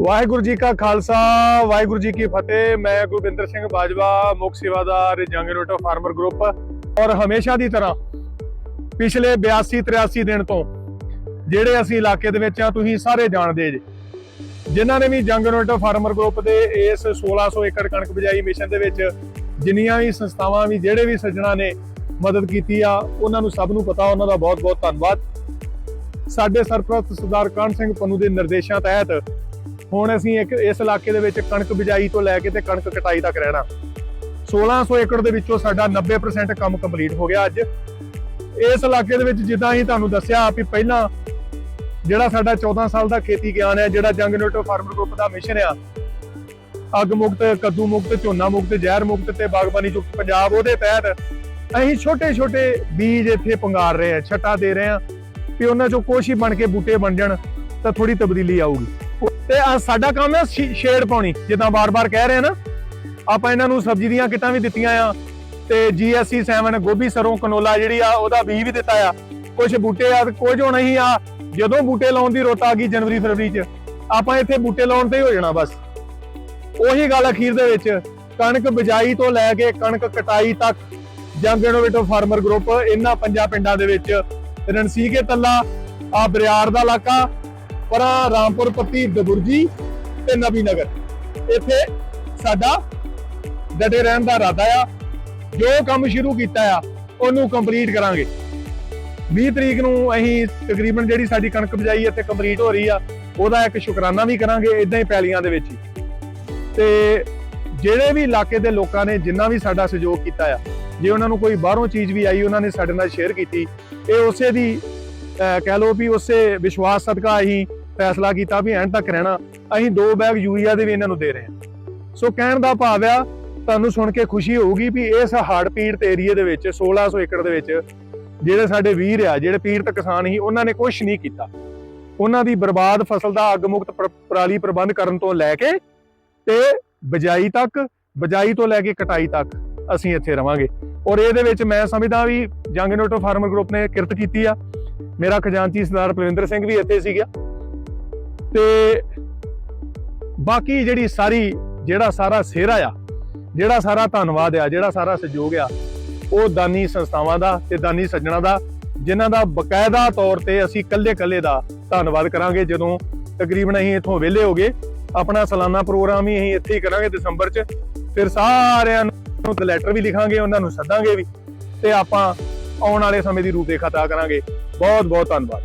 ਵਾਹਿਗੁਰੂ ਜੀ ਕਾ ਖਾਲਸਾ, ਵਾਹਿਗੁਰੂ ਜੀ ਕੀ ਫਤਿਹ। ਮੈਂ ਗੁਰਵਿੰਦਰ ਸਿੰਘ ਬਾਜਵਾ, ਮੁੱਖ ਸੇਵਾਦਾਰ ਜੰਗਰੋਟਾ ਫਾਰਮਰ ਗਰੁੱਪ ਔਰ ਹਮੇਸ਼ਾ ਦੀ ਤਰ੍ਹਾਂ ਪਿਛਲੇ 82 83 ਦਿਨ ਤੋਂ ਜਿਹੜੇ ਅਸੀਂ ਇਲਾਕੇ ਦੇ ਵਿੱਚ ਆ, ਤੁਸੀਂ ਸਾਰੇ ਜਾਣਦੇ ਜੇ। ਜਿਨ੍ਹਾਂ ਨੇ ਵੀ ਜੰਗਰੋਟਾ ਫਾਰਮਰ ਗਰੁੱਪ ਦੇ ਇਸ 1600 ਏਕੜ ਕਣਕ ਬਿਜਾਈ ਮਿਸ਼ਨ ਦੇ ਵਿੱਚ ਜਿੰਨੀਆਂ ਵੀ ਸੰਸਥਾਵਾਂ, ਵੀ ਜਿਹੜੇ ਵੀ ਸੱਜਣਾ ਨੇ ਮਦਦ ਕੀਤੀ ਆ, ਉਹਨਾਂ ਨੂੰ ਸਭ ਨੂੰ ਪਤਾ, ਉਹਨਾਂ ਦਾ ਬਹੁਤ ਬਹੁਤ ਧੰਨਵਾਦ। ਸਾਡੇ ਸਰਪ੍ਰਸਤ ਸਰਦਾਰ ਕਾਹਨ ਸਿੰਘ ਪੰਨੂ ਦੇ ਨਿਰਦੇਸ਼ਾਂ ਤਹਿਤ ਹੁਣ ਅਸੀਂ ਇੱਕ ਇਸ ਇਲਾਕੇ ਦੇ ਵਿੱਚ ਕਣਕ ਬਿਜਾਈ ਤੋਂ ਲੈ ਕੇ ਤੇ ਕਣਕ ਕਟਾਈ ਤੱਕ ਰਹਿਣਾ। 1600 ਏਕੜ ਦੇ ਵਿੱਚੋਂ ਸਾਡਾ 90% ਕੰਮ ਕੰਪਲੀਟ ਹੋ ਗਿਆ ਅੱਜ। ਇਸ ਇਲਾਕੇ ਦੇ ਵਿੱਚ ਜਿੱਦਾਂ ਹੀ ਤੁਹਾਨੂੰ ਦੱਸਿਆ ਵੀ ਪਹਿਲਾਂ ਜਿਹੜਾ ਸਾਡਾ 14 ਸਾਲ ਦਾ ਖੇਤੀ ਗਿਆਨ ਹੈ, ਜਿਹੜਾ ਜੰਗ ਨੋਟੋ ਫਾਰਮਰ ਗਰੁੱਪ ਦਾ ਮਿਸ਼ਨ ਆ, ਅੱਗ ਮੁਕਤ, ਕੱਦੂ ਮੁਕਤ, ਝੋਨਾ ਮੁਕਤ, ਜ਼ਹਿਰ ਮੁਕਤ ਤੇ ਬਾਗਬਾਨੀ ਮੁਕਤ ਪੰਜਾਬ ਉਹਦੇ ਤਹਿਤ ਅਸੀਂ ਛੋਟੇ ਛੋਟੇ ਬੀਜ ਇੱਥੇ ਪੰਗਾਰ ਰਹੇ ਆ ਛੱਟਾ ਦੇ ਰਹੇ ਆ ਵੀ ਉਹਨਾਂ ਚੋਂ ਕੁਛ ਹੀ ਬਣ ਕੇ ਬੂਟੇ ਬਣ ਜਾਣ ਤਾਂ ਥੋੜੀ ਤਬਦੀਲੀ ਆਊਗੀ। ਤੇ ਸਾਡਾ ਕੰਮ ਹੈ ਸ਼ੇਡ ਪਾਉਣੀ, ਜਿੱਦਾਂ ਬਾਰ-ਬਾਰ ਕਹਿ ਰਹੇ ਆ ਨਾ, ਆਪਾਂ ਇਹਨਾਂ ਨੂੰ ਸਬਜ਼ੀ ਦੀਆਂ ਕਿੱਟਾਂ ਵੀ ਦਿੱਤੀਆਂ ਆ, ਤੇ GSC 7 ਗੋਭੀ ਸਰੋਂ ਕਨੋਲਾ ਜਿਹੜੀ ਆ, ਉਹਦਾ ਬੀਜ ਵੀ ਦਿੱਤਾ ਆ। ਕੁਝ ਬੂਟੇ ਆ ਕੁਝ ਹੁਣ ਨਹੀਂ ਆ, ਜਦੋਂ ਬੂਟੇ ਲਾਉਣ ਦੀ ਰੁੱਤ ਆ ਗਈ ਜਨਵਰੀ, ਫਰਵਰੀ ਚ, ਆਪਾਂ ਇੱਥੇ ਬੂਟੇ ਲਾਉਣ ਤੇ ਹੋ ਜਾਣਾ ਬਸ। ਉਹੀ ਗੱਲ ਅਖੀਰ ਦੇ ਵਿੱਚ, ਕਣਕ ਬਿਜਾਈ ਤੋਂ ਲੈ ਕੇ ਕਣਕ ਕਟਾਈ ਤੱਕ, ਜੰਗ ਇਨੋਵੇਟਿਵ ਫਾਰਮਰ ਗਰੁੱਪ ਇਹਨਾਂ ਪੰਜਾਂ ਪਿੰਡਾਂ ਦੇ ਵਿੱਚ, ਰਣਸੀਕੇ ਤੱਲਾ, ਆ ਬਰਿਆਰ ਦਾ ਇਲਾਕਾ ਪਰਾਂ ਰਾਮਪੁਰ ਪੱਤੀ ਦਬੁਰਜੀ ਤੇ ਨਬੀ ਨਗਰ। ਇੱਥੇ ਸਾਡਾ ਡਟੇ ਰਹਿਣ ਦਾ ਇਰਾਦਾ ਆ। ਜੋ ਕੰਮ ਸ਼ੁਰੂ ਕੀਤਾ ਆ, ਉਹਨੂੰ ਕੰਪਲੀਟ ਕਰਾਂਗੇ। 20 ਤਰੀਕ ਨੂੰ ਅਸੀਂ ਤਕਰੀਬਨ ਜਿਹੜੀ ਸਾਡੀ ਕਣਕ ਬਜਾਈ ਇੱਥੇ ਕੰਪਲੀਟ ਹੋ ਰਹੀ ਆ, ਉਹਦਾ ਇੱਕ ਸ਼ੁਕਰਾਨਾ ਵੀ ਕਰਾਂਗੇ ਇਦਾਂ ਹੀ ਪੈਲੀਆਂ ਦੇ ਵਿੱਚ ਹੀ। ਤੇ ਜਿਹੜੇ ਵੀ ਇਲਾਕੇ ਦੇ ਲੋਕਾਂ ਨੇ ਜਿੰਨਾ ਵੀ ਸਾਡਾ ਸਹਿਯੋਗ ਕੀਤਾ ਆ, ਜੇ ਉਹਨਾਂ ਨੂੰ ਕੋਈ ਬਾਹਰੋਂ ਚੀਜ਼ ਵੀ ਆਈ, ਉਹਨਾਂ ਨੇ ਸਾਡੇ ਨਾਲ ਸ਼ੇਅਰ ਕੀਤੀ, ਇਹ ਉਸੇ ਦੀ ਕਹਿ ਲਓ ਵੀ ਉਸੇ ਵਿਸ਼ਵਾਸ ਸਦਕਾ ਅਸੀਂ ਫੈਸਲਾ ਕੀਤਾ ਵੀ ਐਂਡ ਤੱਕ ਰਹਿਣਾ, ਅਸੀਂ ਦੋ ਬੈਗ ਯੂਰੀਆ ਦੇ ਵੀ ਇਹਨਾਂ ਨੂੰ ਦੇ ਰਹੇ ਹਾਂ। ਸੋ ਕਹਿਣ ਦਾ ਭਾਵ ਆ, ਤੁਹਾਨੂੰ ਸੁਣ ਕੇ ਖੁਸ਼ੀ ਹੋਊਗੀ ਵੀ ਇਸ ਹੜ੍ਹ ਪੀੜਤ ਏਰੀਏ ਦੇ ਵਿੱਚ 1600 ਏਕੜ ਦੇ ਵਿੱਚ ਜਿਹੜੇ ਸਾਡੇ ਵੀਰ ਆ, ਜਿਹੜੇ ਪੀੜਤ ਕਿਸਾਨ ਸੀ, ਉਹਨਾਂ ਨੇ ਕੁਝ ਨਹੀਂ ਕੀਤਾ। ਉਹਨਾਂ ਦੀ ਬਰਬਾਦ ਫਸਲ ਦਾ ਅੱਗ ਮੁਕਤ ਪ੍ਰਬੰਧ ਕਰਨ ਤੋਂ ਲੈ ਕੇ ਤੇ ਬਜਾਈ ਤੱਕ, ਬਜਾਈ ਤੋਂ ਲੈ ਕੇ ਕਟਾਈ ਤੱਕ ਅਸੀਂ ਇੱਥੇ ਰਵਾਂਗੇ। ਔਰ ਇਹਦੇ ਵਿੱਚ ਮੈਂ ਸਮਝਦਾ ਵੀ ਜੰਗ ਨੋਟੋ ਫਾਰਮਰ ਗਰੁੱਪ ਨੇ ਕਿਰਤ ਕੀਤੀ ਆ। ਮੇਰਾ ਖਜ਼ਾਨਚੀ ਸਰਦਾਰ ਪਲਵਿੰਦਰ ਸਿੰਘ ਵੀ ਇੱਥੇ ਸੀਗਾ। ਤੇ ਬਾਕੀ ਜਿਹੜੀ ਸਾਰੀ, ਜਿਹੜਾ ਸਾਰਾ ਸਿਹਰਾ ਆ, ਜਿਹੜਾ ਸਾਰਾ ਧੰਨਵਾਦ ਆ, ਜਿਹੜਾ ਸਾਰਾ ਸਹਿਯੋਗ ਆ, ਉਹ ਦਾਨੀ ਸੰਸਥਾਵਾਂ ਦਾ ਤੇ ਦਾਨੀ ਸੱਜਣਾ ਦਾ, ਜਿਨ੍ਹਾਂ ਦਾ ਬਕਾਇਦਾ ਤੌਰ ਤੇ ਅਸੀਂ ਕੱਲੇ-ਕੱਲੇ ਦਾ ਧੰਨਵਾਦ ਕਰਾਂਗੇ। ਜਦੋਂ ਤਕਰੀਬਨ ਅਸੀਂ ਇੱਥੋਂ ਵਿਹਲੇ ਹੋਗੇ ਆਪਣਾ ਸਾਲਾਨਾ ਪ੍ਰੋਗਰਾਮ ਹੀ ਅਸੀਂ ਇੱਥੇ ਹੀ ਕਰਾਂਗੇ ਦਸੰਬਰ 'ਚ। ਫਿਰ ਸਾਰਿਆਂ ਨੂੰ ਲੈਟਰ ਵੀ ਲਿਖਾਂਗੇ, ਉਹਨਾਂ ਨੂੰ ਸੱਦਾਂਗੇ ਵੀ, ਤੇ ਆਪਾਂ ਆਉਣ ਵਾਲੇ ਸਮੇਂ ਦੀ ਰੂਪਰੇਖਾ ਤੈਅ ਕਰਾਂਗੇ। ਬਹੁਤ ਬਹੁਤ ਧੰਨਵਾਦ।